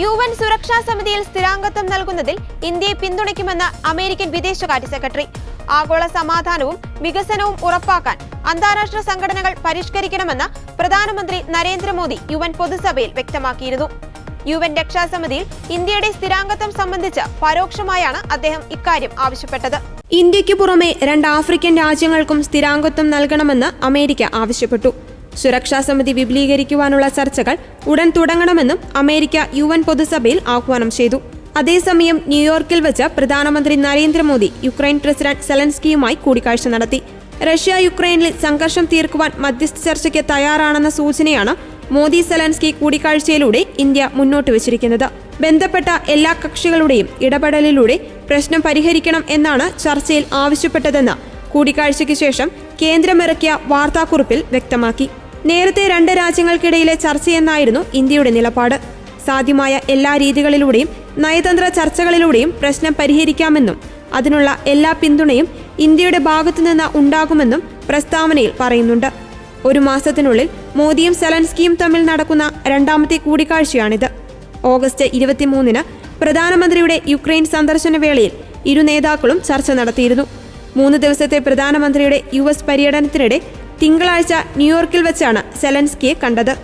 U N സുരക്ഷാ സമിതിയിൽ സ്ഥിരാംഗത്വം നൽകുന്നതിൽ ഇന്ത്യയെ പിന്തുണയ്ക്കുമെന്ന് അമേരിക്കൻ വിദേശകാര്യ സെക്രട്ടറി. ആഗോള സമാധാനവും വികസനവും ഉറപ്പാക്കാൻ അന്താരാഷ്ട്ര സംഘടനകൾ പരിഷ്കരിക്കണമെന്ന് പ്രധാനമന്ത്രി നരേന്ദ്രമോദി യു എൻ പൊതുസഭയിൽ വ്യക്തമാക്കിയിരുന്നു. യു എൻ രക്ഷാസമിതിയിൽ ഇന്ത്യയുടെ സ്ഥിരാംഗത്വം സംബന്ധിച്ച് പരോക്ഷമായാണ് അദ്ദേഹം ഇക്കാര്യം ആവശ്യപ്പെട്ടത്. ഇന്ത്യയ്ക്ക് പുറമെ രണ്ട് ആഫ്രിക്കൻ രാജ്യങ്ങൾക്കും സ്ഥിരാംഗത്വം നൽകണമെന്ന് അമേരിക്ക ആവശ്യപ്പെട്ടു. സുരക്ഷാ സമിതി വിപുലീകരിക്കുവാനുള്ള ചർച്ചകൾ ഉടൻ തുടങ്ങണമെന്നും അമേരിക്ക യു എൻ പൊതുസഭയിൽ ആഹ്വാനം ചെയ്തു. അതേസമയം ന്യൂയോർക്കിൽ വെച്ച് പ്രധാനമന്ത്രി നരേന്ദ്രമോദി യുക്രൈൻ പ്രസിഡന്റ് സെലൻസ്കിയുമായി കൂടിക്കാഴ്ച നടത്തി. റഷ്യ യുക്രൈനിൽ സംഘർഷം തീർക്കുവാൻ മധ്യസ്ഥ ചർച്ചയ്ക്ക് തയ്യാറാണെന്ന സൂചനയാണ് മോദി സെലൻസ്കി കൂടിക്കാഴ്ചയിലൂടെ ഇന്ത്യ മുന്നോട്ട് വച്ചിരിക്കുന്നത്. ബന്ധപ്പെട്ട എല്ലാ കക്ഷികളുടെയും ഇടപെടലിലൂടെ പ്രശ്നം പരിഹരിക്കണം എന്നാണ് ചർച്ചയിൽ ആവശ്യപ്പെട്ടതെന്ന് കൂടിക്കാഴ്ചയ്ക്ക് ശേഷം കേന്ദ്രമിറക്കിയ വാർത്താക്കുറിപ്പിൽ വ്യക്തമാക്കി. നേരത്തെ രണ്ട് രാജ്യങ്ങൾക്കിടയിലെ ചർച്ചയെന്നായിരുന്നു ഇന്ത്യയുടെ നിലപാട്. സാധ്യമായ എല്ലാ രീതികളിലൂടെയും നയതന്ത്ര ചർച്ചകളിലൂടെയും പ്രശ്നം പരിഹരിക്കാമെന്നും അതിനുള്ള എല്ലാ പിന്തുണയും ഇന്ത്യയുടെ ഭാഗത്തുനിന്ന് ഉണ്ടാകുമെന്നും പ്രസ്താവനയിൽ പറയുന്നുണ്ട്. ഒരു മാസത്തിനുള്ളിൽ മോദിയും സെലൻസ്കിയും തമ്മിൽ നടക്കുന്ന രണ്ടാമത്തെ കൂടിക്കാഴ്ചയാണിത്. ഓഗസ്റ്റ് ഇരുപത്തിമൂന്നിന് പ്രധാനമന്ത്രിയുടെ യുക്രൈൻ സന്ദർശന വേളയിൽ ഇരു നേതാക്കളും ചർച്ച നടത്തിയിരുന്നു. മൂന്ന് ദിവസത്തെ പ്രധാനമന്ത്രിയുടെ യു എസ് പര്യടനത്തിനിടെ തിങ്കളാഴ്ച ന്യൂയോർക്കിൽ വെച്ചാണ് സെലൻസ്കിയെ കണ്ടത്.